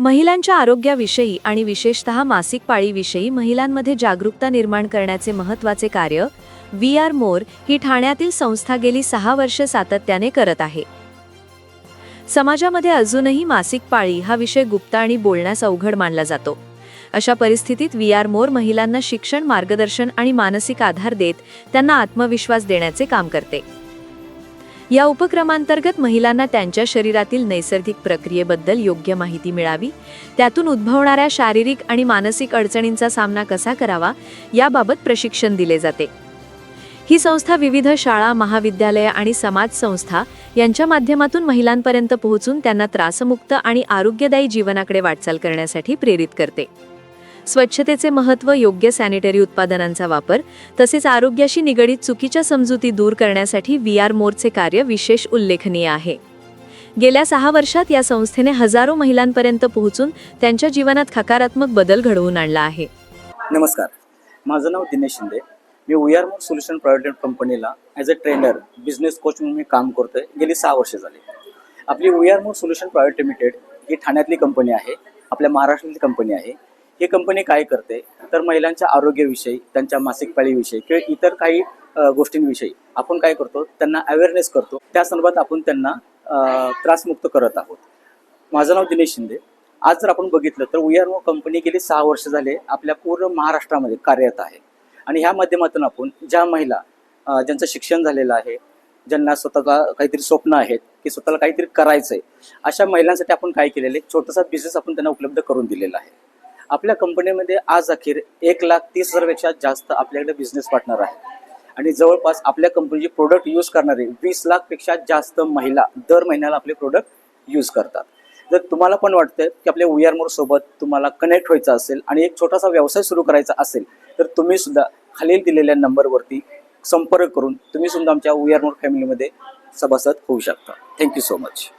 महिलांच्या आरोग्याविषयी आणि विशेषतः मासिक पाळीविषयी महिलांमध्ये जागरूकता निर्माण करण्याचे महत्त्वाचे कार्य व्ही आर मोर ही ठाण्यातील संस्था गेली सहा वर्ष सातत्याने करत आहे. समाजामध्ये अजूनही मासिक पाळी हा विषय गुप्त आणि बोलण्यास अवघड मानला जातो. अशा परिस्थितीत व्ही आर मोर महिलांना शिक्षण मार्गदर्शन आणि मानसिक आधार देत त्यांना आत्मविश्वास देण्याचे काम करते. या उपक्रमांतर्गत महिलांना त्यांच्या शरीरातील नैसर्गिक प्रक्रियेबद्दल योग्य माहिती मिळावी त्यातून उद्भवणाऱ्या शारीरिक आणि मानसिक अडचणींचा सामना कसा करावा याबाबत प्रशिक्षण दिले जाते. ही संस्था विविध शाळा महाविद्यालय आणि समाज संस्था यांच्या माध्यमातून महिलांपर्यंत पोहोचून त्यांना त्रासमुक्त आणि आरोग्यदायी जीवनाकडे वाटचाल करण्यासाठी प्रेरित करते. स्वच्छतेचे महत्त्व योग्य सॅनिटरी उत्पादनांचा वापर तसेच आरोग्याशी निगडीत चुकीच्या समजुती दूर करण्यासाठी व्ही आर मोरचे कार्य विशेष उल्लेखनीय आहे. गेल्या सहा वर्षात या संस्थेने हजारो महिलांपर्यंत पोहोचून त्यांच्या जीवनात सकारात्मक बदल घडवून आणला आहे. नमस्कार. माझं नाव दिनेश शिंदे. मी उयार मोर सोल्युशन प्रायव्हेट कंपनीला as a trainer business coach म्हणून मी काम करतोय. गेली सहा वर्षे झाली. आपली उयार मोर सोल्युशन प्रायव्हेट लिमिटेड ही ठाण्यातली कंपनी आहे. आपल्या महाराष्ट्रातली कंपनी आहे. ही कंपनी काय करते? तर महिलांच्या आरोग्याविषयी त्यांच्या मासिक पाळीविषयी किंवा इतर काही गोष्टींविषयी आपण काय करतो? त्यांना अवेअरनेस करतो. त्या संदर्भात आपण त्यांना त्रासमुक्त करत आहोत. माझं नाव दिनेश शिंदे. आज जर आपण बघितलं तर वी आर कंपनी गेली सहा वर्ष झाले आपल्या पूर्ण महाराष्ट्रामध्ये कार्यरत आहे. आणि ह्या माध्यमातून आपण ज्या महिला ज्यांचं शिक्षण झालेलं आहे ज्यांना स्वतःला काहीतरी स्वप्न आहेत की स्वतःला काहीतरी करायचं आहे अशा महिलांसाठी आपण काय केलेलं आहे? छोटासा बिझनेस आपण त्यांना उपलब्ध करून दिलेला आहे. आपल्या कंपनीमध्ये आज अखेर एक लाख तीस हजारपेक्षा जास्त आपल्याकडे बिझनेस पार्टनर आहे आणि जवळपास आपल्या कंपनीचे प्रोडक्ट यूज करणारे वीस लाखपेक्षा जास्त महिला दर महिन्याला आपले प्रोडक्ट यूज करतात. जर तुम्हाला पण वाटतं की आपल्या वी आर मोर सोबत तुम्हाला कनेक्ट व्हायचं असेल आणि एक छोटासा व्यवसाय सुरू करायचा असेल तर तुम्ही सुद्धा खालील दिलेल्या नंबरवरती संपर्क करून तुम्ही सुद्धा आमच्या वी आर मोर फॅमिलीमध्ये सभासद होऊ शकता. Thank you so much